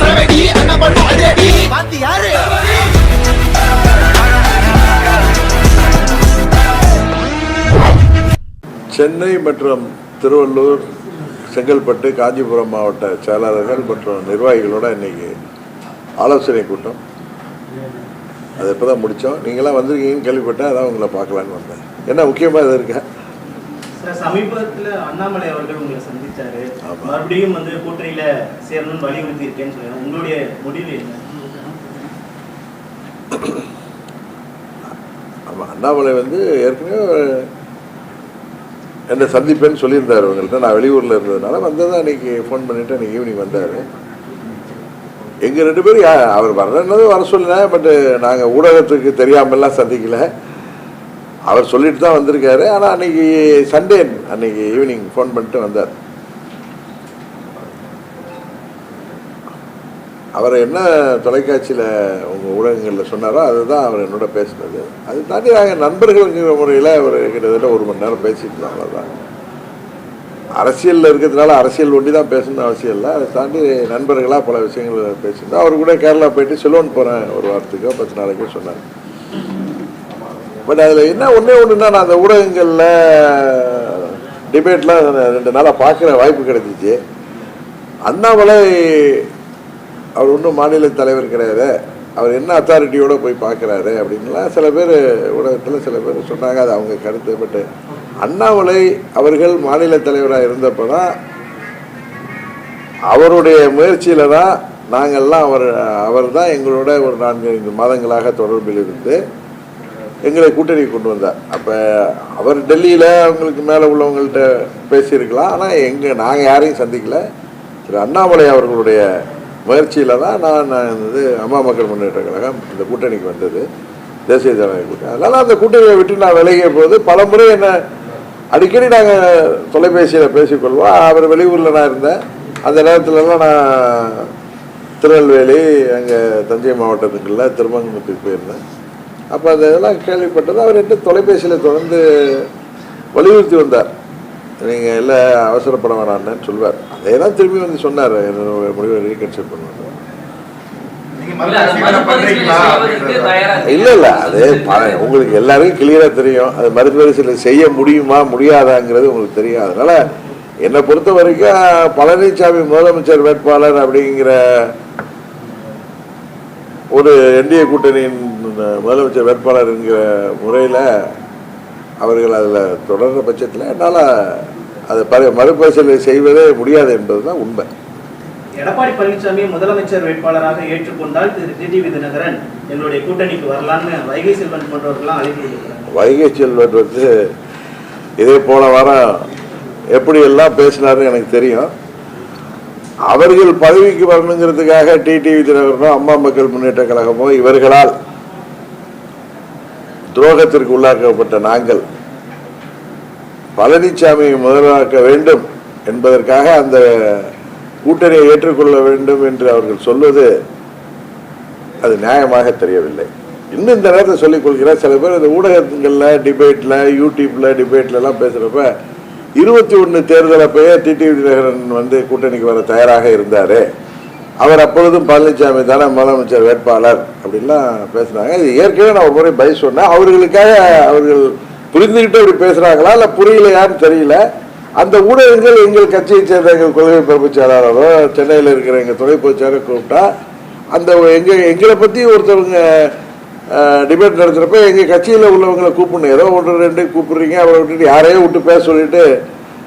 சரவெடி பாத்தி யாரு? சென்னை மற்றும் திருவள்ளூர் செங்கல்பட்டு காஞ்சிபுரம் மாவட்ட செயலாளர்கள் மற்றும் நிர்வாகிகளோட இன்னைக்கு ஆலோசனை கூட்டம். அது இப்போ தான் முடித்தோம் நீங்களாம் வந்திருக்கீங்கன்னு கேள்விப்பட்டேன் அதான் உங்களை பார்க்கலான்னு வந்தேன். என்ன முக்கியமாக இது இருக்கா? சார் சமீபத்துல அண்ணாமலை அவர்கள் உங்களை சந்திச்சாரு. மறுபடியும் வந்து கூட்டணியில சேரணும்னு வலியுறுத்தி இருக்கேன்னு சொல்லுங்க உங்களுடைய முடிவு என்ன? ஆமாம் அண்ணாமலை வந்து ஏற்கனவே என்னை சந்திப்பேன்னு சொல்லியிருந்தார் அவங்கள்ட்ட நான் வெளியூரில் இருந்ததுனால வந்ததான் அன்னைக்கு ஃபோன் பண்ணிவிட்டு அன்றைக்கி ஈவினிங் வந்தார். எங்கள் ரெண்டு பேரும் அவர் வர்றதுனதும் வர சொல்லினேன் பட்டு நாங்கள் ஊடகத்துக்கு தெரியாமலாம் சந்திக்கல. அவர் சொல்லிட்டு தான் வந்திருக்காரு. ஆனால் அன்னைக்கு சண்டே அன்னைக்கு ஈவினிங் ஃபோன் பண்ணிட்டு வந்தார். அவர் என்ன தொலைக்காட்சியில் உங்கள் ஊடகங்களில் சொன்னாரோ அதுதான் அவர் என்னோட பேசினது. அது தாண்டி நாங்கள் நண்பர்கள்ங்கிற முறையில் அவர் கிட்டத்தட்ட ஒரு மணி நேரம் பேசிட்டு இருந்தோம் அவ்வளோதான் அரசியலில் இருக்கிறதுனால அரசியல் ஒண்டி தான் பேசணும்னு அவசியம் இல்லை. அதை தாண்டி நண்பர்களாக பல விஷயங்கள் பேசியிருந்தோம் அவர் கூட கேரளா போயிட்டு சிலோன் போகிறேன் ஒரு வாரத்துக்கோ பத்து நாளைக்கோ சொன்னார். பட் அதில் என்ன ஒன்றே ஒன்றுனா நான் அந்த ஊடகங்களில் டிபேட்லாம் ரெண்டு நாளாக பார்க்குற வாய்ப்பு கிடைச்சிச்சு. அண்ணாமலை அவர் ஒன்றும் மாநில தலைவர் கிடையாது அவர் என்ன அத்தாரிட்டியோடு போய் பார்க்குறாரு அப்படின்லாம் சில பேர் ஊடகத்தில் சில பேர் சொன்னாங்க அது அவங்க கருத்து. பட்டு அண்ணாமலை அவர்கள் மாநில தலைவராக இருந்தப்போ தான் அவருடைய முயற்சியில் தான் நாங்கள்லாம் அவர் அவர் தான் எங்களோட ஒரு நான்கு ஐந்து மாதங்களாக தொடர்பில் இருந்து எங்களை கூட்டணி கொண்டு வந்தார் அப்போ அவர் டெல்லியில் அவங்களுக்கு மேலே உள்ளவங்கள்ட்ட பேசியிருக்கலாம். ஆனால் எங்கள் நாங்கள் யாரையும் சந்திக்கல. திரு அண்ணாமலை அவர்களுடைய முயற்சியில் தான் நான் நான் வந்து அம்மா மக்கள் முன்னேற்ற கழகம் இந்த கூட்டணிக்கு வந்தது. தேசிய ஜனநாயக கூட்டணி. அதனால் அந்த கூட்டணியை விட்டு நான் விலகிய போது பல முறை என்னை அடிக்கடி நாங்கள் தொலைபேசியில் பேசிக்கொள்வோம். அவர் வெளியூரில் நான் இருந்தேன். அந்த நேரத்துலலாம் நான் திருநெல்வேலி அங்கே தஞ்சை மாவட்டத்துக்குள்ள திருமங்கலத்துக்கு போயிருந்தேன். அப்போ அந்த இதெல்லாம் கேள்விப்பட்டது அவர் என்ன தொலைபேசியில் தொடர்ந்து வலியுறுத்தி வந்தார். நீங்கள் இல்லை அவசரப்பட வேணாம்னு சொல்வார். அதே தான் திரும்பி வந்து சொன்னார். என்னோட முடிவை ரீகன்சிடர் பண்ணுவார். நீங்க இல்ல? இல்லை இல்லை அது உங்களுக்கு எல்லாருக்கும் கிளியராக தெரியும். அது மறுபரிசீலனை செய்ய முடியுமா முடியாதாங்கிறது உங்களுக்கு தெரியும். அதனால என்னை பொறுத்த வரைக்கும் பழனிசாமி முதலமைச்சர் வேட்பாளர் அப்படிங்கிற ஒரு என்டிஏ கூட்டணியின் முதலமைச்சர் வேட்பாளர் என்கிற முறையில் அவர்கள் அதில் தொடர்ற பட்சத்தில் என்னால் அதை பரி மறுபரிசீலனை செய்வதே முடியாது என்பது தான் உண்மை. எடப்பாடி பழனிசாமி முதலமைச்சர் வேட்பாளராக ஏற்றுக்கொண்டால் திரு. டிடிவி தினகரன் எங்களுடைய கூட்டணிக்கு வரலான்னு வைகை செல்வன் போன்றவர்கள்லாம் அழைப்பு வைகை செல்வன் வந்து இதே போன வாரம் எப்படி எல்லாம் பேசினாருன்னு எனக்கு தெரியும். அவர்கள் பதவிக்கு வரணுங்கிறதுக்காக டிடிவி தினகரனோ அம்மா மக்கள் முன்னேற்ற கழகமோ இவர்களால் துரோகத்திற்கு உள்ளாக்கப்பட்ட நாங்கள் பழனிசாமியை முதலாக்க வேண்டும் என்பதற்காக அந்த கூட்டணியை ஏற்றுக்கொள்ள வேண்டும் என்று அவர்கள் சொல்வது அது நியாயமாக தெரியவில்லை. இன்னும் இந்த நேரத்தில் சொல்லிக் கொள்கிறார் சில பேர் இந்த ஊடகங்களில் டிபேட்டில் யூடியூப்பில் டிபேட்ல எல்லாம் பேசுகிறப்ப இருபத்தி ஒன்று தேர்தல் அப்பயே டிடிவி தினகரன் வந்து கூட்டணிக்கு வர தயாராக இருந்தார். அவர் அப்பொழுதும் பழனிசாமி தானே முதலமைச்சர் வேட்பாளர் அப்படின்லாம் பேசுனாங்க இது ஏற்கனவே நான் ஒரு முறை பதில் சொன்னேன். அவர்களுக்காக அவர்கள் புரிந்துக்கிட்டு அப்படி பேசுகிறாங்களா இல்லை புரியலையான்னு தெரியல. அந்த ஊடகங்கள் எங்கள் கட்சியை சேர்ந்த எங்கள் கொள்கை பரப்பு செயலாளரோ சென்னையில் இருக்கிற எங்கள் துணை பொதுச் கூப்பிட்டா அந்த எங்கள் எங்களை பற்றி ஒருத்தவங்க டிபேட் நடத்துகிறப்ப எங்கள் கட்சியில் உள்ளவங்களை கூப்பிடணும். ஏதோ ஒன்று ரெண்டு கூப்பிடுறீங்க அவரை விட்டுட்டு யாரையோ விட்டு பேச சொல்லிட்டு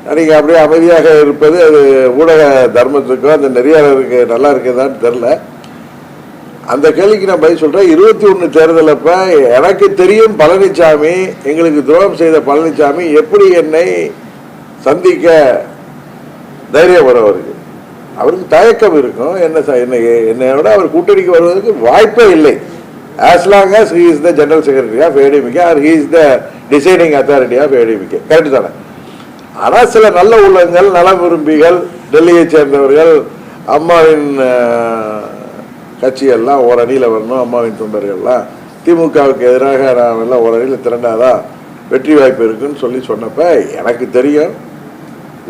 நீங்கள் அப்படியே அமைதியாக இருப்பது அது ஊடக தர்மத்துக்கோ அந்த நெறியாளருக்கு நல்லா இருக்குதான்னு தெரில அந்த கேள்விக்கு நான் பதில் சொல்கிறேன் இருபத்தி ஒன்று தேர்தல் எனக்கு தெரியும் பழனிசாமி எங்களுக்கு துரோகம் செய்த பழனிசாமி எப்படி என்னை சந்திக்க தைரியம் வரும் அவருக்கு. அவருக்கு தயக்கம் இருக்கும். என்ன என்னை என்னையோட அவர் கூட்டணிக்கு வருவதற்கு வாய்ப்பே இல்லை. As long as he is the general secretary of ADMK are he is the deciding authority of ADMK correct தானே? ஆனால் சில நல்ல உள்ளங்கள் நல விரும்பிகள் டெல்லியை சேர்ந்தவர்கள் அம்மாவின் கட்சியெல்லாம் ஓரணியில் வரணும் அம்மாவின் தொண்டர்கள்லாம். திமுகவுக்கு எதிராக நாம் எல்லாம் ஓரணியில் திரண்டாதான் வெற்றி வாய்ப்பு இருக்குன்னு சொல்லி சொன்னப்ப எனக்கு தெரியும்.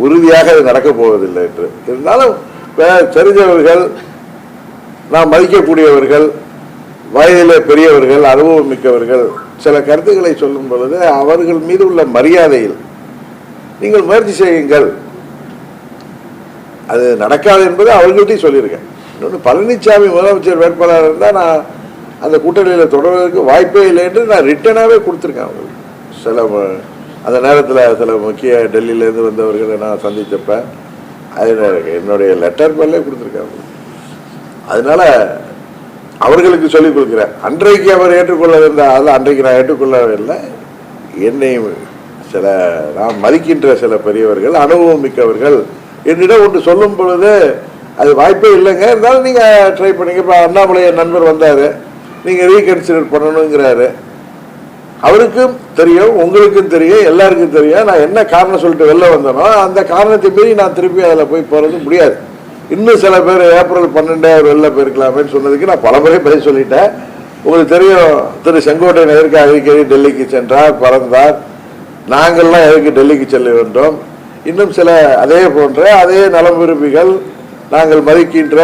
உறுதியாக அது நடக்கப் போவதில்லை என்று. இருந்தாலும் தெரிஞ்சவர்கள் நாம் மதிக்கக்கூடியவர்கள் வயதிலே பெரியவர்கள் அனுபவம் மிக்கவர்கள் சில கருத்துக்களை சொல்லும் பொழுது அவர்கள் மீது உள்ள மரியாதையில் நீங்கள் முயற்சி செய்யுங்கள். அது நடக்காது என்பது அவர்கள்ட்டையும் சொல்லியிருக்கேன். இன்னொன்று பழனிசாமி முதலமைச்சர் வேட்பாளர் இருந்தால் நான் அந்த கூட்டணியில் தொடர்வதற்கு வாய்ப்பே இல்லை என்று நான் ரிட்டனாகவே கொடுத்துருக்கேன் அவங்களுக்கு. சில அந்த நேரத்தில் சில முக்கிய டெல்லியிலேருந்து வந்தவர்களை நான் சந்தித்தப்ப அது என்னுடைய லெட்டர் மேலே கொடுத்துருக்கேன் அவங்களுக்கு அதனால அவர்களுக்கு சொல்லிக் கொடுக்குறேன். அன்றைக்கு அவர் ஏற்றுக்கொள்ளவில்லை அது அன்றைக்கு நான் ஏற்றுக்கொள்ளவில்லை. என்னை சில நான் மதிக்கின்ற சில பெரியவர்கள் அனுபவம் மிக்கவர்கள் என்னிடம் ஒன்று சொல்லும் பொழுது அது வாய்ப்பே இல்லைங்க. இருந்தாலும் நீங்கள் ட்ரை பண்ணுங்க. இப்போ அண்ணாமலை நண்பர் வந்தார். நீங்கள் ரீகன்சிடர் பண்ணணுங்கிறாரு. அவருக்கும் தெரியும் உங்களுக்கும் தெரியும் எல்லாருக்கும் தெரியும். நான் என்ன காரணம் சொல்லிட்டு வெளில வந்தேனோ அந்த காரணத்தை மீறி நான் திருப்பி அதில் போய் போகிறது முடியாது. இன்னும் சில பேர் ஏப்ரல் பன்னெண்டே அவர் வெளில போயிருக்கலாமேன்னு சொன்னதுக்கு நான் பல முறை பதில் சொல்லிட்டேன். உங்களுக்கு தெரியும் திரு செங்கோட்டையன் எதிர்க்க அடிக்கடி டெல்லிக்கு சென்றார் பறந்தார். நாங்கள்லாம் எதுக்கு டெல்லிக்கு செல்ல வேண்டும்? இன்னும் சில அதே போன்ற அதே நலம் விரும்பிகள் நாங்கள் மதிக்கின்ற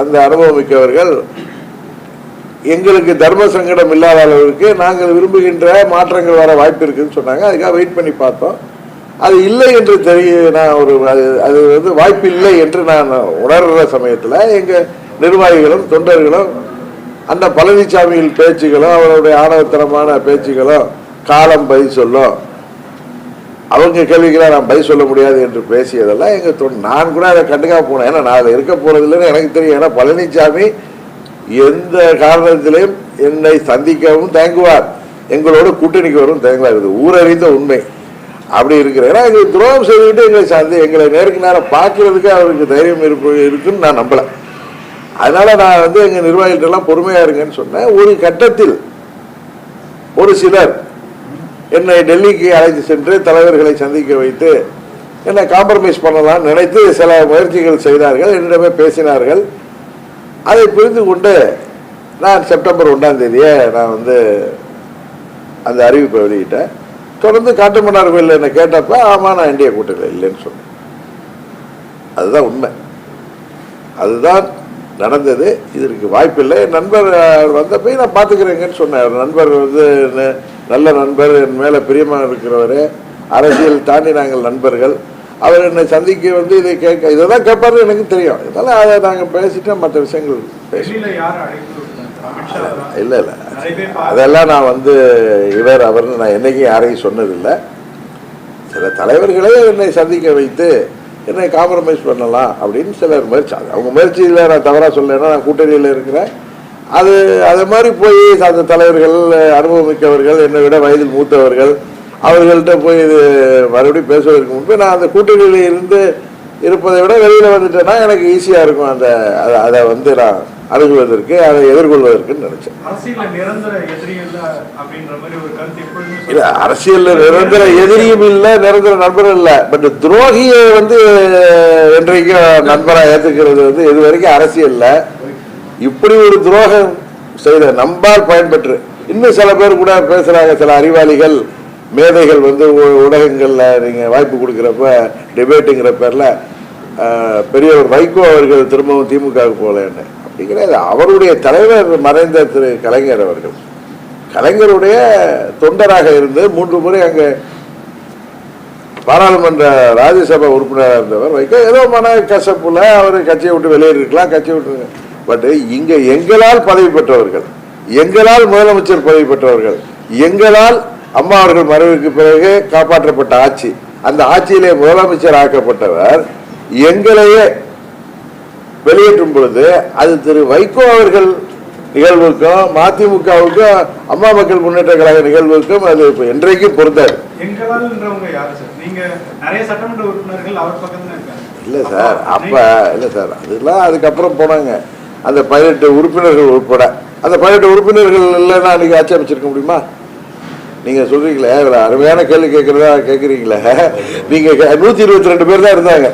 அந்த அனுபவம் மிக்கவர்கள் எங்களுக்கு தர்ம சங்கடம் இல்லாத அளவுக்கு நாங்கள் விரும்புகின்ற மாற்றங்கள் வர வாய்ப்பு இருக்குன்னு சொன்னாங்க. அதுக்காக வெயிட் பண்ணி பார்த்தோம். அது இல்லை என்று தெரிய நான் ஒரு அது அது வந்து வாய்ப்பு இல்லை என்று நான் உணர்கிற சமயத்தில் எங்கள் நிர்வாகிகளும் தொண்டர்களும் அந்த பழனிசாமியின் பேச்சுகளும் அவருடைய ஆணவத்தனமான பேச்சுகளும் காலம் பதில் சொல்லும் அவங்க கேள்விக்கெல்லாம் நான் பதில் சொல்ல முடியாது என்று பேசியதெல்லாம் எங்க தொ- நான் கூட அதை கண்டுக்காக போனேன். ஏன்னா நான் அதில் இருக்க போறது இல்லைன்னு எனக்கு தெரியும். ஏன்னா பழனிசாமி எந்த காரணத்திலையும் என்னை சந்திக்கவும் தயங்குவார். எங்களோட கூட்டணிக்கு வரும் தயங்குவார். இது ஊரறிந்த உண்மை. அப்படி இருக்கிற ஏன்னா எங்களுக்கு துரோகம் செய்துவிட்டு எங்களை சந்தி எங்களை நேருக்கு நேரம் பார்க்கறதுக்கு அவருக்கு தைரியம் இருப்பு இருக்குன்னு நான் நம்பல. அதனால நான் வந்து எங்க நிர்வாகிகிட்ட எல்லாம் பொறுமையா இருங்கன்னு சொன்னேன். ஒரு கட்டத்தில் ஒரு சிலர் என்னை டெல்லிக்கு அழைத்து சென்று தலைவர்களை சந்திக்க வைத்து என்னை காம்ப்ரமைஸ் பண்ணலாம்னு நினைத்து சில முயற்சிகள் செய்தார்கள் என்னிடமே பேசினார்கள். அதை புரிந்து கொண்டு நான் செப்டம்பர் ஒன்றாம் தேதியே நான் வந்து அந்த அறிவிப்பை வெளியிட்டேன். தொடர்ந்து காட்டுமன்னார் கோயில் என்னை கேட்டப்ப ஆமாம் நான் இந்திய கூட்டத்தில் இல்லைன்னு சொன்னேன். அதுதான் உண்மை. அதுதான் நடந்தது. இதற்கு வாய்ப்பில்லை. என் நண்பர் அஹ், நான் பார்த்துக்கிறேங்கன்னு சொன்னேன். நண்பர் வந்து என்ன நல்ல நண்பர் என் மேலே பிரியமாக இருக்கிறவர். அரசியல் தாண்டி நாங்கள் நண்பர்கள். அவர் என்னை சந்திக்க வந்து இதை கேட்க இதை தான் கேட்பாரு எனக்கு தெரியும். இதெல்லாம் அதை நாங்கள் பேசிட்டோம் மற்ற விஷயங்கள். இல்லை இல்லை. அதெல்லாம் நான் வந்து இவர் அவர்னு நான் என்னைக்கும் யாரையும் சொன்னதில்லை. சில தலைவர்களே என்னை சந்திக்க வைத்து என்னை காம்ப்ரமைஸ் பண்ணலாம் அப்படின்னு சிலர் முயற்சி அவங்க முயற்சியில் நான் தவறாக சொல்லலைன்னா நான் கூட்டணியில் இருக்கிறேன். அது அது மாதிரி போய் அந்த தலைவர்கள் அனுபவம் மிக்கவர்கள் என்னை விட வயதில் மூத்தவர்கள் அவர்கள்ட்ட போய் இது மறுபடியும் பேசுவதற்கு முன்பு நான் அந்த கூட்டணியில் இருந்து இருப்பதை விட வெளியில் வந்துட்டேன்னா எனக்கு ஈஸியாக இருக்கும் அந்த அதை அதை வந்து நான் அணுகுவதற்கு அதை எதிர்கொள்வதற்குன்னு நினச்சேன். இல்ல. அரசியல்ல நிரந்தர எதிரியும் இல்ல நிரந்தர நண்பரும் இல்ல. பட் துரோகியை வந்து என்றைக்கும் நண்பரா ஏத்துக்கிறது வந்து இது வரைக்கும் அரசியல்ல. இப்படி ஒரு துரோகம் செய்த நம்பால் பயன்பெற்று இன்னும் சில பேர் கூட பேசுறாங்க சில அறிவாளிகள் மேதைகள் வந்து ஊடகங்களில் நீங்கள் வாய்ப்பு கொடுக்குறப்ப டிபேட்டுங்கிற பேரில் பெரியவர் வைகோ அவர்கள் திரும்பவும் திமுகவுக்கு போகலன்னு. அப்படி கிடையாது. அவருடைய தலைவர் மறைந்த திரு கலைஞர் அவர்கள். கலைஞருடைய தொண்டராக இருந்து மூன்று முறை அங்கே பாராளுமன்ற ராஜ்யசபா உறுப்பினராக இருந்தவர் வைகோ. ஏதோ மன கசப்புல அவர் கட்சியை விட்டு வெளியேறிருக்கலாம் கட்சியை விட்டு பட் இங்க எங்களால் பதவி பெற்றவர்கள் எங்களால் முதலமைச்சர் பதவி பெற்றவர்கள் எங்களால் அம்மா அவர்கள் மறைவுக்கு பிறகு காப்பாற்றப்பட்ட ஆட்சி அந்த ஆட்சியிலே முதலமைச்சர் ஆக்கப்பட்டவர் எங்களையே வெளியேற்றும் பொழுது அது திரு வைகோ அவர்கள் நிகழ்வுக்கும் மதிமுகவுக்கும் அம்மா மக்கள் முன்னேற்ற கழக நிகழ்வுக்கும் அது என்றைக்கும் பொருந்தாது. இல்ல சார் அப்ப இல்ல சார் அதெல்லாம் அதுக்கப்புறம் போனாங்க. அந்த பதினெட்டு உறுப்பினர்கள் உட்பட. அந்த பதினெட்டு உறுப்பினர்கள் இல்லைன்னா நீங்க ஆட்சேபிச்சிருக்க முடியுமா? நீங்க சொல்றீங்களே அதில் அருமையான கேள்வி கேட்கறதா கேட்குறீங்களே. நீங்க நூத்தி இருபத்தி ரெண்டு பேர் தான் இருந்தாங்க.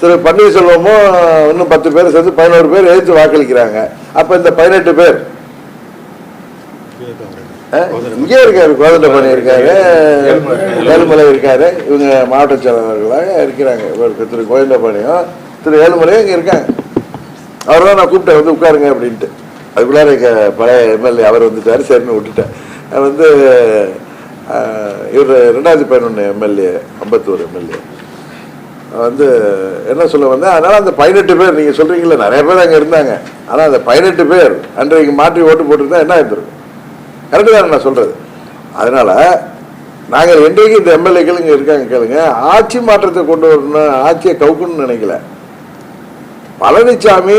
திரு பன்னீர்செல்வமும் இன்னும் பத்து பேர் சேர்ந்து பதினோரு பேர் எழுத்து வாக்களிக்கிறாங்க. அப்ப இந்த பதினெட்டு பேர் இங்கே இருக்காரு கோதண்டபாணி இருக்காரு ஏழுமலை இருக்காரு இவங்க மாவட்ட செயலாளர்களாக இருக்கிறாங்க. இவருக்கு திரு கோவிந்தபாணியும் திரு ஏழுமலையும் இங்கே இருக்காங்க. அவர் தான் நான் கூப்பிட்டேன் வந்து உட்காருங்க அப்படின்ட்டு. அதுக்குள்ளார எங்கள் பழைய எம்எல்ஏ அவர் வந்துட்டார் சரின்னு விட்டுட்டேன். வந்து இவர் ரெண்டாயிரத்தி பதினொன்று எம்எல்ஏ அம்பத்தூர் எம்எல்ஏ வந்து என்ன சொல்ல வந்தேன் அதனால் அந்த பதினெட்டு பேர் நீங்கள் சொல்கிறீங்களே நிறைய பேர் அங்கே இருந்தாங்க. ஆனால் அந்த பதினெட்டு பேர் அன்றைக்கு மாற்றி ஓட்டு போட்டிருந்தா என்ன இருந்திருக்கும்? கரெக்டு தான் நான் சொல்கிறது அதனால் நாங்கள் என்றைக்கு இந்த எம்எல்ஏக்கள் இங்கே இருக்காங்க கேளுங்க ஆட்சி மாற்றத்தை கொண்டு வரணும் ஆட்சியை கவுக்கணும்னு நினைக்கல. பழனிசாமி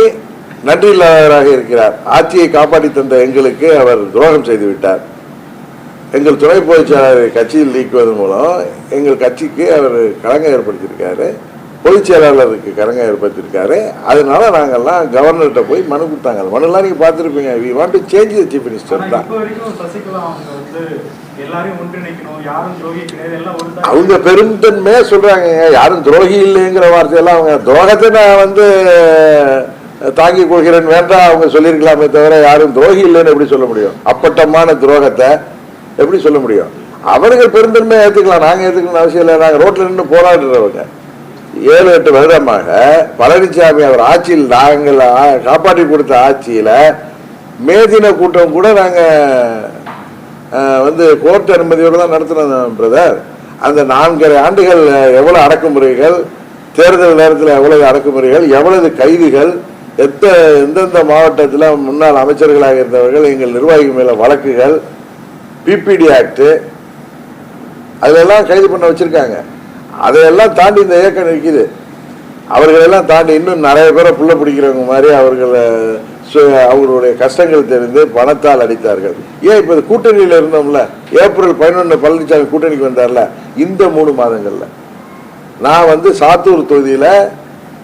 நன்றி இல்லாதவராக இருக்கிறார். ஆட்சியை காப்பாற்றி தந்த எங்களுக்கு அவர் துரோகம் செய்து விட்டார் எங்கள் துணை பொதுச் கட்சியில் நீக்குவதன் மூலம் எங்கள் கட்சிக்கு அவர் களங்கம் ஏற்படுத்தியிருக்காரு. பொதுச் செயலாளருக்கு களங்கம் ஏற்படுத்தியிருக்காரு அதனால நாங்கெல்லாம் கவர்னர்கிட்ட போய் மனு கொடுத்தாங்க. மனுலாம் நீங்கள் பார்த்துருப்பீங்க. We want to change the chief minister தான். அவங்க எல்லாரையும் ஒன்றிணைக்கணும். யாரும் துரோகி கிடையாது. எல்லாம் ஒரு தான். அவங்க பெருந்தன்மையா சொல்றாங்க யாரும் துரோகி இல்லைங்கிற வார்த்தையெல்லாம் அவங்க துரோகத்தை நான் வந்து அஹ், தாங்கிக் கொள்கிறேன். வேண்டாம். அவங்க சொல்லியிருக்கலாமே தவிர யாரும் துரோகி இல்லைன்னு எப்படி சொல்ல முடியும்? அப்பட்டமான துரோகத்தை எப்படி சொல்ல முடியும்? அவர்கள் பெருந்தன்மையை ஏத்துக்கலாம். நாங்க ஏத்துக்கணும் அவசியம் இல்லை. நாங்க ரோட்ல நின்று போராடுறவங்க. ஏழு எட்டு வருடமாக பழனிசாமி அவர் ஆட்சியில் நாங்கள் காப்பாற்றி கொடுத்த ஆட்சியில் மேதின கூட்டம் கூட நாங்கள் வந்து கோர்ட் அனுமதியோடு தான் நடத்தினோம் பிரதர். அந்த நான்கரை ஆண்டுகள் எவ்வளோ அடக்குமுறைகள் தேர்தல் நேரத்தில் எவ்வளவு அடக்குமுறைகள் எவ்வளவு கைதுகள் எத்த எந்தெந்த மாவட்டத்தில் முன்னாள் அமைச்சர்களாக இருந்தவர்கள் எங்கள் நிர்வாகி மேல வழக்குகள் பிபிடி ஆக்டு அதிலெல்லாம் கைது பண்ண வச்சுருக்காங்க. அதையெல்லாம் தாண்டி இந்த இயக்கம் நிற்கிது. அவர்களெல்லாம் தாண்டி இன்னும் நிறைய பேரை புள்ள பிடிக்கிறவங்க மாதிரி அவர்களை சு- அவர்களுடைய கஷ்டங்கள் தெரிந்து பணத்தால் அடித்தார்கள். ஏன் இப்போ கூட்டணியில் இருந்தோம்ல? ஏப்ரல் பதினொன்று பழனிசாமி கூட்டணிக்கு வந்தார்ல? இந்த மூணு மாதங்களில். நான் வந்து சாத்தூர் தொகுதியில்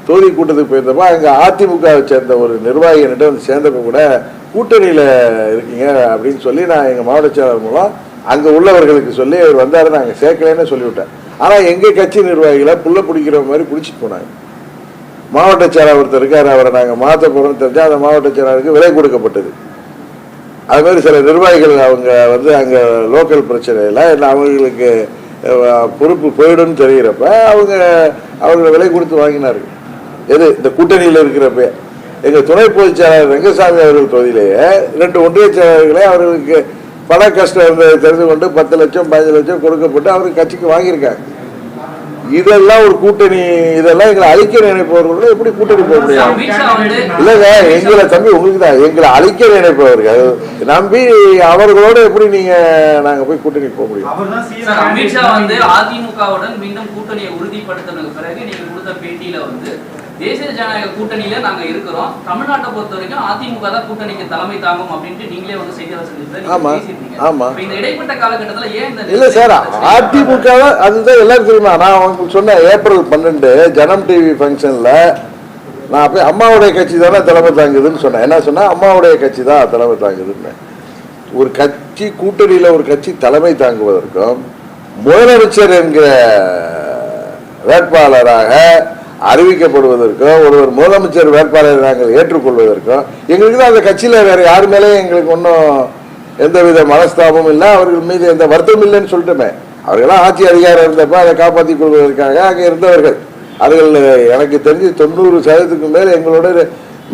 தொகுதி கூட்டத்துக்கு போயிருந்தப்போ அங்கே அதிமுகவை சேர்ந்த ஒரு நிர்வாகி என்கிட்ட வந்து சேர்ந்தப்ப கூட கூட்டணியில் இருக்கீங்க அப்படின்னு சொல்லி நான் எங்கள் மாவட்ட செயலாளர் மூலம் அங்கே உள்ளவர்களுக்கு சொல்லி அவர் நான் அங்கே சேர்க்கலைன்னு சொல்லிவிட்டேன். ஆனால் எங்கள் கட்சி நிர்வாகிகளை புள்ள பிடிக்கிற மாதிரி பிடிச்சிட்டு போனாங்க. மாவட்ட செயலாளர் ஒருத்தர் இருக்கார் அவரை நாங்கள் மாத்த போறோம்னு தெரிஞ்சால் அந்த மாவட்ட செயலாளருக்கு விலை கொடுக்கப்பட்டது. அது மாதிரி சில நிர்வாகிகள் அவங்க வந்து அங்கே லோக்கல் பிரச்சனையெல்லாம் இல்லை அவங்களுக்கு பொறுப்பு போயிடும்னு தெரிகிறப்ப அவங்க அவங்கள விலை கொடுத்து வாங்கினார்கள். எது? இந்த கூட்டணியில் இருக்கிறப்ப. எங்கள் துணை பொதுச் செயலாளர் ரங்கசாமி அவர்கள் தொகுதியிலேயே ரெண்டு ஒன்றிய செயலாளர்களே அவர்களுக்கு பண கஷ்டம் இருந்ததை தெரிந்து கொண்டு பத்து லட்சம் பதினஞ்சு லட்சம் கொடுக்கப்பட்டு அவருக்கு கட்சிக்கு வாங்கியிருக்காங்க இதெல்லாம் ஒரு கூட்டணி இதெல்லாம் எங்களை அழிக்க நினைப்பவர்களோட எப்படி கூட்டணி போக முடியும்? இல்லைங்க எங்களை தம்பி உங்களுக்கு தான் எங்களை அழிக்க நினைப்பவர்கள். நம்பி அவர்களோட எப்படி நீங்க நாங்க போய் கூட்டணி போக முடியும்? அவர் அமித்ஷா வந்து அதிமுகவுடன் மீண்டும் கூட்டணியை உறுதிப்படுத்தினதுக்கு பிறகு நீங்க கொடுத்த பேட்டியில வந்து தேசிய ஜனநாயக கூட்டணியில நாங்க இருக்கிறோம். தமிழ்நாட்டை பொறுத்த வரைக்கும் அதிமுக தான் கூட்டணிக்கு தலைமை தாங்கும் அப்படின்ட்டு நீங்களே வந்து செய்தியாளர். இப்ப இந்த இடைப்பட்ட காலகட்டத்துல ஏன் இல்ல சார் அதிமுக தான் அதுதான் எல்லாரும் தெரியுமா? நான் உங்களுக்கு சொன்னேன் ஏப்ரல் பன்னெண்டு ஜனம் டிவி ஃபங்க்ஷன்ல நான் போய் அம்மாவுடைய கட்சி தானே தலைமை தாங்குதுன்னு சொன்னேன். என்ன சொன்னா அம்மாவுடைய கட்சி தான் தலைமை தாங்குதுன்னு. ஒரு கட்சி கூட்டணியில ஒரு கட்சி தலைமை தாங்குவதற்கும் முதலமைச்சர் என்கிற வேட்பாளராக அறிவிக்கப்படுவதற்கும் ஒருவர் முதலமைச்சர் வேட்பாளரை நாங்கள் ஏற்றுக்கொள்வதற்கும் எங்களுக்கு தான் அந்த கட்சியில் வேற யார் மேலேயும் எங்களுக்கு ஒன்றும் எந்தவித மனஸ்தாபமும் இல்லை. அவர்கள் மீது எந்த வருத்தம் இல்லைன்னு சொல்லிட்டுமே. அவர்களாம் ஆட்சி அதிகாரம் இருந்தப்போ அதை காப்பாற்றிக் கொள்வதற்காக அங்கே இருந்தவர்கள். அவர்கள் எனக்கு தெரிஞ்சு தொண்ணூறு சதவீதத்துக்கு மேல் எங்களோட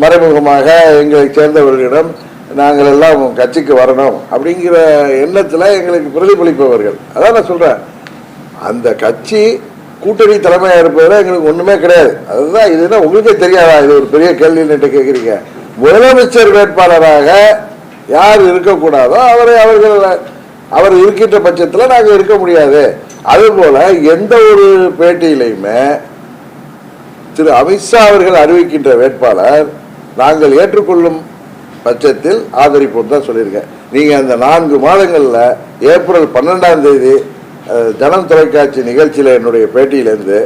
மறைமுகமாக எங்களை சேர்ந்தவர்களிடம் நாங்கள் எல்லாம் கட்சிக்கு வரணும் அப்படிங்கிற எண்ணத்தில் எங்களுக்கு பிரதிபலிப்பவர்கள். அதான் நான் சொல்கிறேன் அந்த கட்சி கூட்டணி தலைமையாக இருப்பதில் எங்களுக்கு ஒன்றுமே கிடையாது. அதுதான் இதுனா உங்களுக்கே தெரியாதா? இது ஒரு பெரிய கேள்வி கேட்குறீங்க. முதலமைச்சர் வேட்பாளராக யார் இருக்கக்கூடாதோ அவரை அவர்கள் அவர் இருக்கின்ற பட்சத்தில் நாங்கள் இருக்க முடியாது. அதுபோல எந்த ஒரு பேட்டியிலையுமே திரு அமித்ஷா அவர்கள் அறிவிக்கின்ற வேட்பாளர் நாங்கள் ஏற்றுக்கொள்ளும் பட்சத்தில் ஆதரிப்போம் தான் சொல்லியிருக்கேன். நீங்கள் அந்த நான்கு மாதங்களில் ஏப்ரல் பன்னெண்டாம் தேதி ஜனம் தொலைக்காட்சி நிகழ்ச்சியில் என்னுடைய பேட்டியிலேருந்து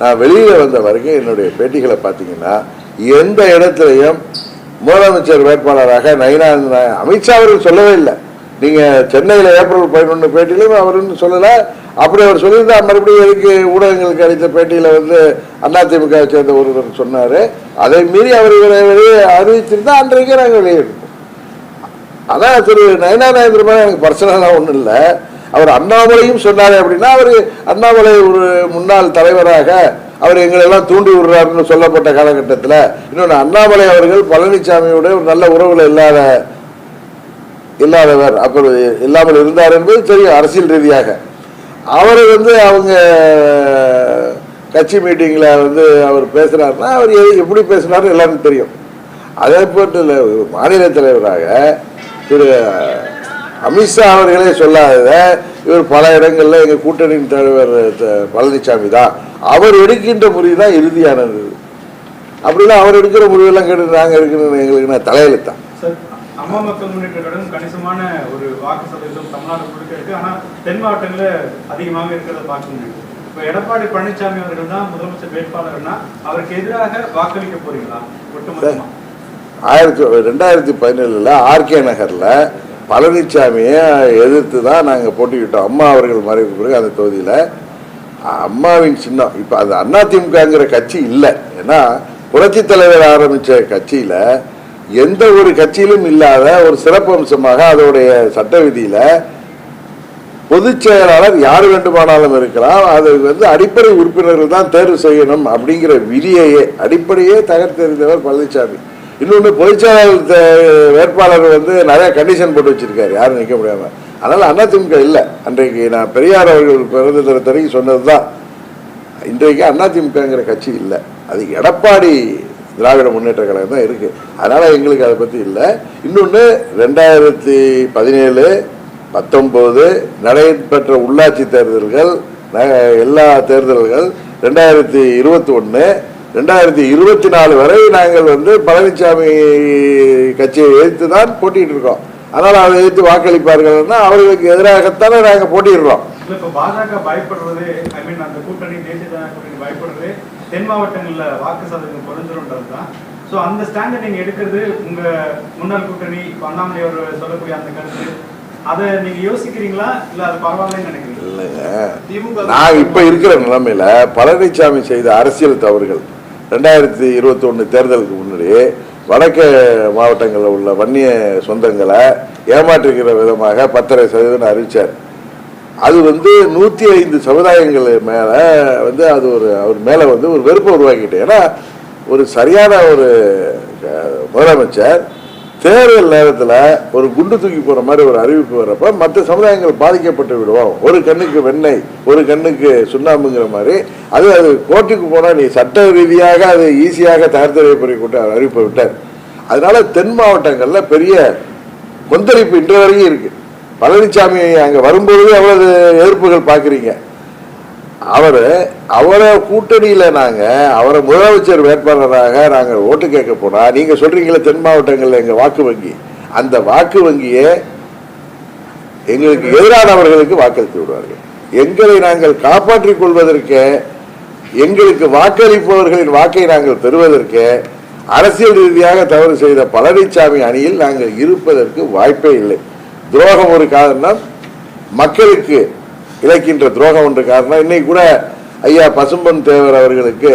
நான் வெளியில் வந்த வரைக்கும் என்னுடைய பேட்டிகளை பார்த்தீங்கன்னா எந்த இடத்துலையும் முதலமைச்சர் வேட்பாளராக நயினா அமித்ஷா அவர்கள் சொல்லவே இல்லை. நீங்கள் சென்னையில் ஏப்ரல் பதினொன்று பேட்டியிலும் அவருன்னு சொல்லலை. அப்படி அவர் சொல்லியிருந்தா மறுபடியும் எதுக்கு ஊடகங்களுக்கு அளித்த பேட்டியில் வந்து அதிமுகவை சேர்ந்த ஒருவர் சொன்னார். அதை மீறி அவர் இவரை வெளியே அறிவிச்சிருந்தா அன்றைக்கே நாங்கள் வெளியிடுவோம் அதான் திரு நயனா நாயந்திரமாக எனக்கு பர்சனலாக ஒன்றும் இல்லை. அவர் அண்ணாமலையும் சொன்னார் அப்படின்னா அவர் அண்ணாமலை ஒரு முன்னாள் தலைவராக அவர் எங்களெல்லாம் தூண்டி விடுறாருன்னு சொல்லப்பட்ட காலகட்டத்தில் இன்னொன்று அண்ணாமலை அவர்கள் பழனிசாமியோட ஒரு நல்ல உறவில் இல்லாத இல்லாதவர் அப்புறம் இல்லாமல் இருந்தார் என்பது தெரியும் அரசியல் ரீதியாக. அவரை வந்து அவங்க கட்சி மீட்டிங்கில் வந்து அவர் பேசுகிறாருன்னா அவர் எப்படி பேசுனாரு எல்லாருக்கும் தெரியும். அதே போட்டு மாநில தலைவராக திரு அமித்ஷா அவர்களே சொல்லாதத இவர் பல இடங்கள்ல எங்க கூட்டணியின் தலைவர் பழனிசாமி தான். அவர் எடுக்கின்ற முடிவு தான் இறுதியானது. அப்படின்னா அவர் எடுக்கிற முடிவெல்லாம் கேட்டு நாங்கள் எடுக்கணும் எங்களுக்கு நான் தலையெழுத்தான் சார் அம்மா மக்கள் முன்னேற்ற கழகம் கணிசமான ஒரு வாக்கு சதவீதம் தமிழ்நாடு முழுக்க இருக்கு. ஆனா தென் மாவட்டங்கள்ல அதிகமாக இருக்கிறத பார்க்க முடியுது. இப்ப எடப்பாடி பழனிசாமி அவர்கள் தான் முதலமைச்சர் வேட்பாளர்னா அவருக்கு எதிராக வாக்களிக்க போறீங்களா? ஒட்டுமொத்தமா? ஆயிரத்தி ரெண்டாயிரத்தி பதினேழுல ஆர்கே நகர்ல பழனிசாமியை எதிர்த்து தான் நாங்கள் போட்டிக்கிட்டோம். அம்மா அவர்கள் மறைவுக்கு பிறகு அந்த தொகுதியில் அம்மாவின் சின்னம் இப்போ அது அதிமுகங்கிற கட்சி இல்லை. ஏன்னா புரட்சித் தலைவர் ஆரம்பித்த கட்சியில் எந்த ஒரு கட்சியிலும் இல்லாத ஒரு சிறப்பு அம்சமாக அதோடைய சட்ட விதியில் பொதுச் செயலாளர் யார் வேண்டுமானாலும் இருக்கலாம். அது வந்து அடிப்படை உறுப்பினர்கள் தான் தேர்வு செய்யணும் அப்படிங்கிற விதியையே அடிப்படையே தகர்த்தெறிந்தவர் பழனிசாமி இன்னொன்று பொதுச்செயலாளர் தே- வேட்பாளர் வந்து நிறைய கண்டிஷன் போட்டு வச்சிருக்காரு. யாரும் நிற்க முடியாமல் அதனால் அதிமுக இல்லை. அன்றைக்கு நான் பெரியார் அவர்கள் பிறந்த தினத்தரைக்கு சொன்னது தான் இன்றைக்கு அதிமுகங்கிற கட்சி இல்லை. அது எடப்பாடி திராவிட முன்னேற்ற கழகம் தான் இருக்குது அதனால் எங்களுக்கு அதை பற்றி இல்லை. இன்னொன்று ரெண்டாயிரத்தி பதினேழு பத்தொம்போது நடைபெற்ற உள்ளாட்சி தேர்தல்கள் எல்லா தேர்தல்கள் ரெண்டாயிரத்தி இருபத்தி ஒன்று ரெண்டாயிரத்தி இருபத்தி நாலு வரை நாங்கள் வந்து பழனிசாமி கட்சியை எதிர்த்து தான் போட்டிட்டு இருக்கோம் அதனால் அதை எதிர்த்து வாக்களிப்பார்கள்னா அவர்களுக்கு எதிராகத்தானே நாங்கள் போட்டிடுறோம் பாஜக பயப்படுறது ஐ மீன் அந்த கூட்டணி தேசிய கூட்டணி பயப்படுறது தென் மாவட்டங்கள்ல வாக்கு சதவீதம் குறைஞ்சிரும்ன்றது தான் சோ அந்த ஸ்டாண்டை நீங்க எடுக்கிறது உங்க முன்னாள் கூட்டணி இப்ப அண்ணாமலை அவர் சொல்லக்கூடிய அந்த கருத்து அதை நீங்க யோசிக்கிறீங்களா? இல்ல அது பரவாயில்லன்னு நினைக்கிறீங்களா? இல்லைங்க. நான் இப்ப இருக்கிற நிலைமையில பழனிசாமி செய்த அரசியல் தவறுகள் ரெண்டாயிரத்தி இருபத்தி தேர்தலுக்கு முன்னாடி வடக்கு மாவட்டங்களில் உள்ள வன்னிய சொந்தங்களை ஏமாற்றுகிற விதமாக பத்தரை சதவீதம் அறிவிச்சார். அது வந்து நூற்றி ஐந்து சமுதாயங்கள் மேலே வந்து அது ஒரு அவர் மேலே வந்து ஒரு வெறுப்பை உருவாக்கிட்டு ஏன்னா ஒரு சரியான ஒரு முதலமைச்சர் தேர்தல் நேரத்தில் ஒரு குண்டு தூக்கி போகிற மாதிரி ஒரு அறிவிப்பு வர்றப்ப மற்ற சமுதாயங்கள் பாதிக்கப்பட்டு விடுவோம். ஒரு கண்ணுக்கு வெண்ணெய் ஒரு கண்ணுக்கு சுண்ணாம்புங்கிற மாதிரி. அது அது கோர்ட்டுக்கு போனால் நீ சட்ட ரீதியாக அது ஈஸியாக தயார் தெரியப்படி அறிவிப்பை விட்டார். அதனால தென் மாவட்டங்களில் பெரிய கொந்தளிப்பு இன்று வரைக்கும் இருக்குது பழனிசாமி அங்கே வரும்பொழுது அவ்வளவு எதிர்ப்புகள் பார்க்குறீங்க? அவர் அவரை கூட்டணியில் நாங்கள் அவரை முதலமைச்சர் வேட்பாளராக நாங்கள் ஓட்டு கேட்க போனால் நீங்கள் சொல்கிறீங்களே தென் மாவட்டங்களில் எங்கள் வாக்கு வங்கி. அந்த வாக்கு வங்கியை எங்களுக்கு எதிரானவர்களுக்கு வாக்களித்து விடுவார்கள். எங்களை நாங்கள் காப்பாற்றிக் கொள்வதற்கு எங்களுக்கு வாக்களிப்பவர்களின் வாக்கை நாங்கள் பெறுவதற்கு அரசியல் ரீதியாக தவறு செய்த பழனிசாமி அணியில் நாங்கள் இருப்பதற்கு வாய்ப்பே இல்லை. துரோகம் ஒரு காரணம். மக்களுக்கு இழைக்கின்ற துரோகம் ஒன்று காரணம். இன்னைக்கு கூட ஐயா பசும்பன் தேவர் அவர்களுக்கு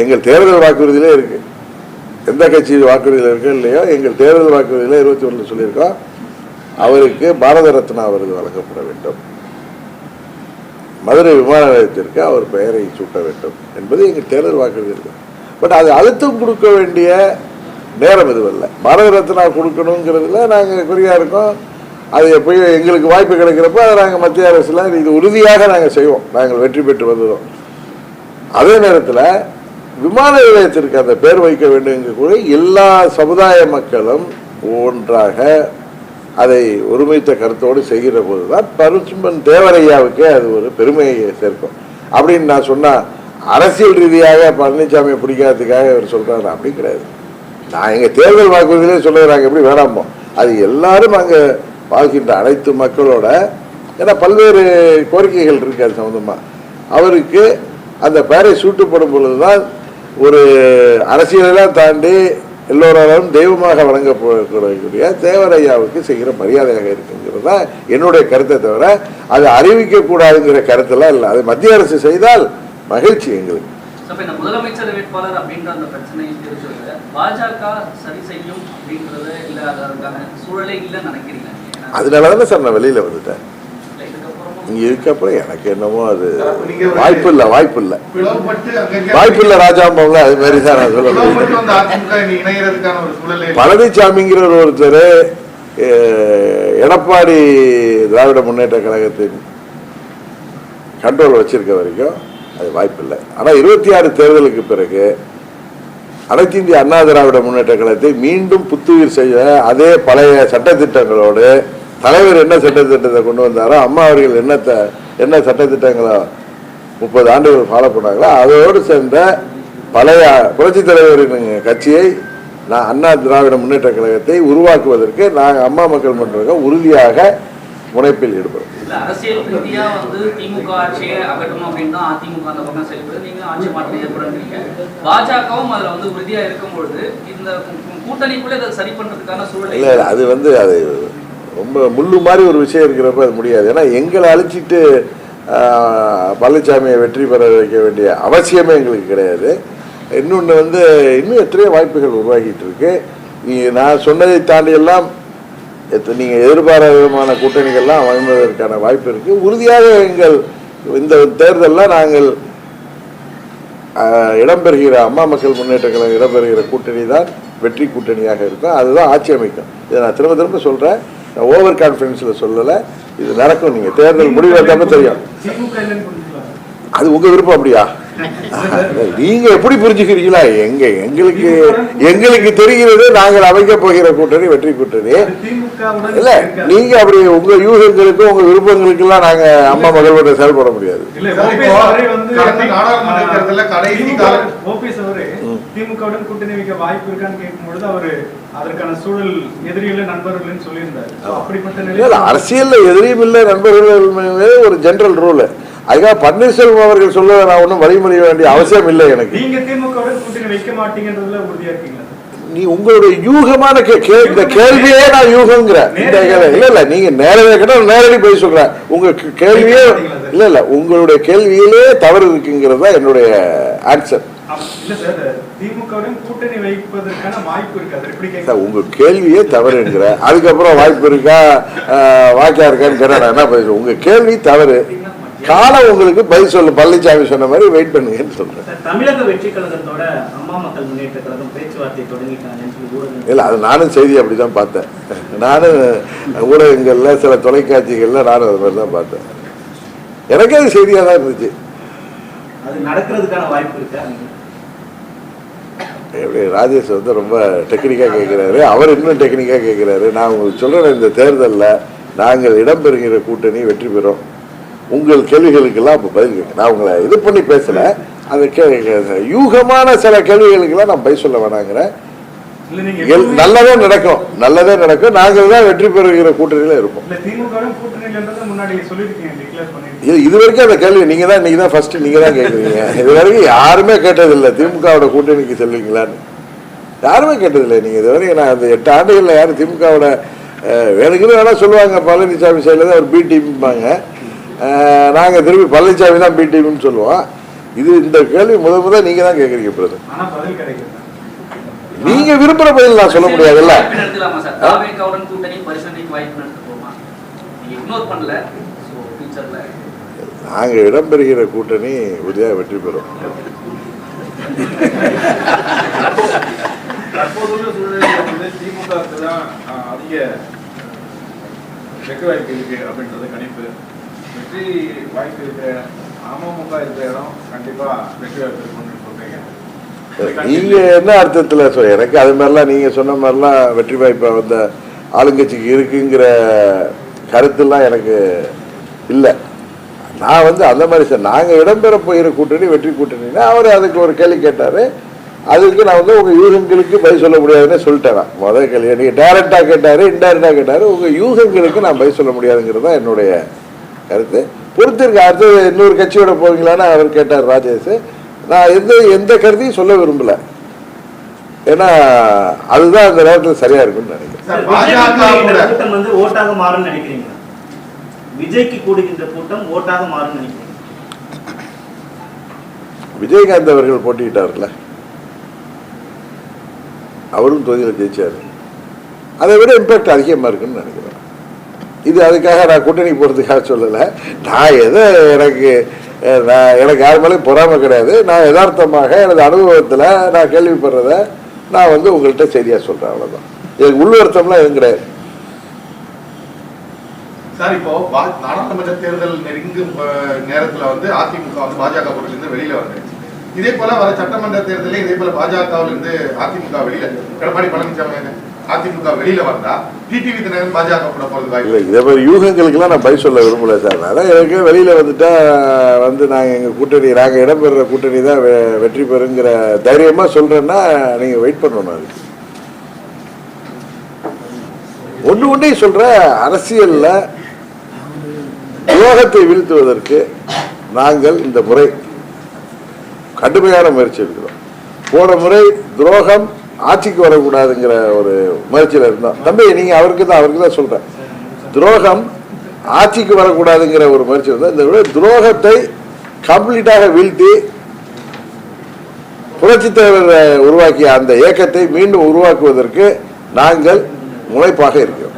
எங்கள் தேர்தல் வாக்குறுதியிலே இருக்கு. எந்த கட்சி வாக்குறுதியில் இருக்கோ இல்லையோ எங்கள் தேர்தல் வாக்குறுதியில் இருபத்தி ஒன்று சொல்லியிருக்கோம். அவருக்கு பாரத ரத்னா விருது வழங்கப்பட வேண்டும். மதுரை விமான நிலையத்திற்கு அவர் பெயரை சூட்ட வேண்டும் என்பது எங்கள் தேர்தல் வாக்குறுதி இருக்கு. பட் அது அழுத்தம் கொடுக்க வேண்டிய நேரம் இதுவல்ல. பாரத ரத்னா கொடுக்கணுங்கிறதுல நாங்கள் குறியா இருக்கோம். அது எப்பயும் எங்களுக்கு வாய்ப்பு கிடைக்கிறப்ப அதை நாங்கள் மத்திய அரசில் இது உறுதியாக நாங்கள் செய்வோம். நாங்கள் வெற்றி பெற்று வந்ததும். அதே நேரத்தில் விமான நிலையத்திற்கு அந்த பேர் வைக்க வேண்டும் கூட எல்லா சமுதாய மக்களும் ஒன்றாக அதை ஒருமித்த கருத்தோடு செய்கிற போதுதான் பருச்சும்பன் தேவரையாவுக்கு அது ஒரு பெருமையை சேர்க்கும். அப்படின்னு நான் சொன்னால் அரசியல் ரீதியாக பழனிசாமியை பிடிக்காததுக்காக இவர் சொல்றாரு. அப்படி கிடையாது. நான் எங்கள் தேர்தல் வாக்குறுதியிலே சொல்லுறாங்க எப்படி வேணாமோ. அது எல்லாரும் அங்கே வாழ்கின்ற அனைத்து மக்களோட ஏன்னா பல்வேறு கோரிக்கைகள் இருக்கு அது சம்மந்தமாக அவருக்கு அந்த பெயரை பொழுது தான் ஒரு அரசியலெல்லாம் தாண்டி எல்லோராலும் தெய்வமாக வழங்கப்படக்கூடிய தேவரையாவுக்கு செய்கிற மரியாதையாக இருக்குங்கிறது தான் என்னுடைய கருத்தை தவிர அதை அறிவிக்கக்கூடாதுங்கிற கருத்தெல்லாம் இல்லை. அது மத்திய அரசு செய்தால் மகிழ்ச்சி எங்களுக்கு. முதலமைச்சர் வேட்பாளர் அப்படின்ற அந்த பிரச்சனை பாஜக சரி செய்யும் அப்படின்றது இல்ல அதற்கான சூழலே இல்லை நினைக்கிறீங்க? அதனால தானே சார் நான் வெளியில் வந்துட்டேன். இங்கே இதுக்கப்புறமும் இருக்கப்பறம் எனக்கு என்னமோ அது வாய்ப்பு இல்லை வாய்ப்பு இல்லை வாய்ப்பு இல்லை ராஜாம்பம்ல அது மாதிரி தான் நான் சொல்ல முடியும் பழனிசாமிங்கிற ஒருத்தர் எடப்பாடி திராவிட முன்னேற்ற கழகத்தின் கண்ட்ரோல் வச்சிருக்க வரைக்கும் அது வாய்ப்பில்லை. ஆனால் இருபத்தி ஆறு தேர்தலுக்கு பிறகு அனைத்து இந்திய அண்ணா திராவிட முன்னேற்ற கழகத்தை மீண்டும் புத்துயிர் செய்ய அதே பழைய சட்டத்திட்டங்களோடு தலைவர் என்ன சட்டத்திட்டத்தை கொண்டு வந்தாரோ அம்மா அவர்கள் என்ன என்ன சட்டத்திட்டங்களை முப்பது ஆண்டுகள் ஃபாலோ பண்ணாங்களோ அதோடு சேர்ந்த பழைய புரட்சித் தலைவரின் கட்சியை நான் அண்ணா திராவிட முன்னேற்ற கழகத்தை உருவாக்குவதற்கு நாங்கள் அம்மா மக்கள் மன்றம் உறுதியாக முனைப்பில் ஈடுபடும் பாஜகவும் அது வந்து அது ரொம்ப முள்ளு மாதிரி ஒரு விஷயம் இருக்கிறப்ப அது முடியாது. ஏன்னா எங்களை அழிச்சிட்டு பழனிசாமியை வெற்றி பெற வைக்க வேண்டிய அவசியமே எங்களுக்கு கிடையாது. இன்னொன்று வந்து இன்னும் எத்தனையோ வாய்ப்புகள் உருவாகிட்டு இருக்கு. நீ நான் சொன்னதை தாண்டி எல்லாம் எத்த- எதிர்பாராத விதமான கூட்டணிகள்லாம் அமைவதற்கான வாய்ப்பு இருக்கு. உறுதியாக எங்கள் இந்த தேர்தலில் நாங்கள் இடம்பெறுகிற அம்மா மக்கள் முன்னேற்ற கழகம் இடம்பெறுகிற கூட்டணி தான் வெற்றி கூட்டணியாக இருக்கும். அதுதான் ஆட்சி அமைக்கும். இதை நான் திரும்ப திரும்ப சொல்கிறேன் நான் ஓவர் கான்ஃபிடன்ஸில் சொல்லலை. இது நடக்கும். நீங்க தேர்தல் முடிவு வந்தப்ப தெரியும். அது உங்க விருப்பம் அப்படியா? நீங்க எப்படி புரிஞ்சுக்கிறீங்களா? எங்க எங்களுக்கு எங்களுக்கு தெரிகிறது நாங்கள் அமைக்க போகிற கூட்டணி வெற்றி கூட்டணி. இல்ல நீங்க அப்படி உங்க யூகங்களுக்கும் உங்க விருப்பங்களுக்கெல்லாம் நாங்க அம்மா மகளோட செயல்பட முடியாது. திமுகவுடன் கூட்டணி வைக்க வாய்ப்பு இருக்கான்னு கேட்கும்பொழுது அவரு அரசியல்ல எதிரியும் இல்லை நண்பர்கள் ஒரு ஜெனரல் ரூல் அதுக்காக பன்னீர்செல்வம் அவர்கள் சொல்ல நான் ஒன்றும் வழிமொழிய வேண்டிய அவசியம் இல்லை எனக்கு. நீ உங்களுடைய யூகமான இந்த கேள்வியே நான் யூகங்கிற இந்த இல்ல இல்ல நீங்க நேரடியாக கேட்டா நான் நேரடி போய் சொல்றேன். உங்க கேள்வியே இல்ல இல்ல உங்களுடைய கேள்வியிலே தவறு இருக்குங்கிறது தான் என்னுடைய ஆன்சர் சார் உங்க கேள்வியே தவறுங்கிற அதுக்கப்புறம் வாய்ப்பு இருக்கா? வாக்கியா இருக்கான்னு கேட்டா என்ன பதில்? உங்க கேள்வி தவறு. காலம் உங்களுக்கு பதில் சொல்ல. பழனிசாமி சொன்ன மாதிரி வெயிட் பண்ணுங்கன்னு சொல்றேன். தமிழக வெற்றி கழகத்தோட அம்மா மக்கள் முன்னேற்ற கழகம் பேச்சுவார்த்தை ஊடகங்கள் இல்லை அது நானும் செய்தி அப்படிதான் பார்த்தேன். நானும் ஊடகங்கள்ல சில தொலைக்காட்சிகள்ல நானும் அது மாதிரி தான் பார்த்தேன். எனக்கே அது செய்தியாக தான் இருந்துச்சு. அது நடக்கிறதுக்கான வாய்ப்பு இருக்கா? எப்படி ராஜேஷ் வந்து ரொம்ப டெக்னிக்காக கேட்குறாரு அவர் இன்னும் டெக்னிக்காக கேட்குறாரு நான் உங்களுக்கு சொல்கிறேன் இந்த தேர்தலில் நாங்கள் இடம்பெறுகிற கூட்டணி வெற்றி பெறும். உங்கள் கேள்விகளுக்கெல்லாம் அப்போ பதில் கேட்க நான் உங்களை இது பண்ணி பேசல. அந்த யூகமான சில கேள்விகளுக்கெல்லாம் நான் பதில் சொல்ல வேணாங்கிறேன் நல்லதே நடக்கும். நல்லதே நடக்கும். நாங்கள் தான் வெற்றி பெறுகிற கூட்டணியில் இருப்போம். இது இது வரைக்கும் அந்த கேள்வி நீங்க தான் நீங்க தான் ஃபர்ஸ்ட் நீங்க தான் கேட்குறீங்க இது வரைக்கும் யாருமே கேட்டதில்லை. திமுகவோட கூட்டணிக்கு செல்வீங்களான்னு யாருமே கேட்டதில்லை. நீங்க இது வரைக்கும் நான் அந்த எட்டு ஆண்டுகள்ல யாரும் திமுகவோட வேணுக்குன்னு வேணா சொல்லுவாங்க. பழனிசாமி சைடில் தான் ஒரு பி டீம்பாங்க நாங்கள் திருப்பி பழனிசாமி தான் பி டீம்னு சொல்லுவோம். இது இந்த கேள்வி முத முத நீங்க தான் கேட்குறீங்க பிரதர். ஆனா பதில் கிடைக்கல. நீங்க விரும்புற பதில் நான் சொல்ல முடியாதுல்ல. வாய்ப்பு நடத்தலாமா சார் தாவேக்காவுடன் கூட்டணி பரிசோதனைக்கு வாய்ப்பு நடத்த போமா நீங்க இக்னோர் பண்ணல ஸோ ஃபியூச்சர்ல நாங்க இடம்பெறுகிற கூட்டணி உறுதியாக வெற்றி பெறும் நீங்க என்ன அர்த்தத்துல சொல் எனக்கு அது மாதிரிலாம் நீங்க சொன்ன மாதிரிலாம் வெற்றி வாய்ப்பு வந்த ஆளுங்கட்சிக்கு இருக்குங்கிற கருத்துலாம் எனக்கு இல்லை. நான் வந்து அந்த மாதிரி சார் நாங்கள் இடம்பெற போகிற கூட்டணி வெற்றி கூட்டணினா அவர் அதுக்கு ஒரு கேள்வி கேட்டார். அதுக்கு நான் வந்து உங்கள் யூகங்களுக்கு பதில் சொல்ல முடியாதுன்னு சொல்லிட்டேன் நான். முதல் கேள்வி நீங்கள் டேரெக்டாக கேட்டார் இன்டைரக்டாக கேட்டார் உங்கள் யூகங்களுக்கு நான் பதில் சொல்ல முடியாதுங்கிறது தான் என்னுடைய கருத்து. பொறுத்திருக்கு அடுத்தது இன்னொரு கட்சியோட போவீங்களான்னு அவர் கேட்டார் ராஜேஷ். நான் எந்த எந்த கருத்தையும் சொல்ல விரும்பல. ஏன்னா அதுதான் அந்த நேரத்தில் சரியா இருக்கும்னு நினைக்கிறேன். சார், விஜய்க்கு கூடுகின்ற கூட்டம் ஓட்டாக மாறும் நினைக்கிறேன். விஜயகாந்த் அவர்கள் போட்டியிட்டார்ல? அவரும் தொகுதியில் ஜெயிச்சாரு. அதை விட இம்பாக்ட் அதிகமாக இருக்குன்னு நினைக்கிறேன். இது அதுக்காக நான் கூட்டணி போகிறதுக்காக சொல்லலை. நான் எதை எனக்கு நான் எனக்கு யார் மேலேயும் பொறாமை கிடையாது. நான் யதார்த்தமாக எனது அனுபவத்தில் நான் கேள்விப்படுறத நான் வந்து உங்கள்கிட்ட சரியாக சொல்கிறேன் அவ்வளோதான் எனக்கு உள்வருத்தம்லாம் எதுவும் கிடையாது. சார் இப்போ பா- நாடாளுமன்ற தேர்தல் நெருங்கும் நேரத்தில் வந்து அதிமுக வந்து பாஜக கூட்டணியில இருந்து வெளியில வருது. இதே போல வர சட்டமன்ற தேர்தலில் இதே போல பாஜகவில் இருந்து அதிமுக வெளியில எடப்பாடி பழனிசாமி அதிமுக வெளியில வந்தா டிடிவி தினகரன் பாஜக கூட போறது இல்லை இதே மாதிரி யூகங்களுக்கெல்லாம் நான் பதில் சொல்ல விரும்பல சார். அதான் எனக்கு வெளியில் வந்துட்டா வந்து நாங்கள் எங்கள் கூட்டணி நாங்கள் இடம்பெறுற கூட்டணி தான் வெ- வெற்றி பெறுங்கிற தைரியமாக சொல்கிறேன்னா நீங்கள் வெயிட் பண்ணணும் அதுக்கு. ஒன்று ஒன்றையும் சொல்கிற அரசியலில் துரோகத்தை வீழ்த்துவதற்கு நாங்கள் இந்த முறை கடுமையான முயற்சி எடுக்கிறோம். போன முறை துரோகம் ஆட்சிக்கு வரக்கூடாதுங்கிற ஒரு முயற்சியில் இருந்தோம். தம்பி நீங்க அவருக்கு தான் அவருக்கு தான் சொல்றேன். துரோகம் ஆட்சிக்கு வரக்கூடாதுங்கிற ஒரு முயற்சி இருந்தோம். இந்த விட துரோகத்தை கம்ப்ளீட்டாக வீழ்த்தி புரட்சி தலைவர் உருவாக்கிய அந்த இயக்கத்தை மீண்டும் உருவாக்குவதற்கு நாங்கள் முனைப்பாக இருக்கிறோம்.